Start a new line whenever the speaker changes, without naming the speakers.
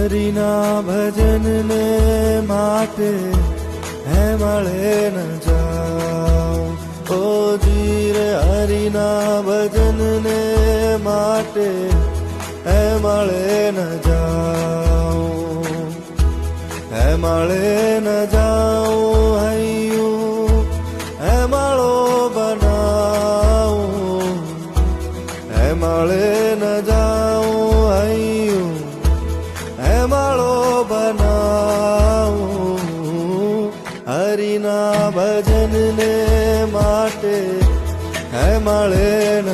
હરિના ભજનને માટે હે મળે ન જાઓ. ઓ જીર હરિના ભજનને માટે હે મળે ન જાઓ. હે મળે ન જાઓ હૈયું હે માળો બનાવું. હે મળે ન જાઉં માળો બનાવું. હરિના ભજનને માટે હે મળે ન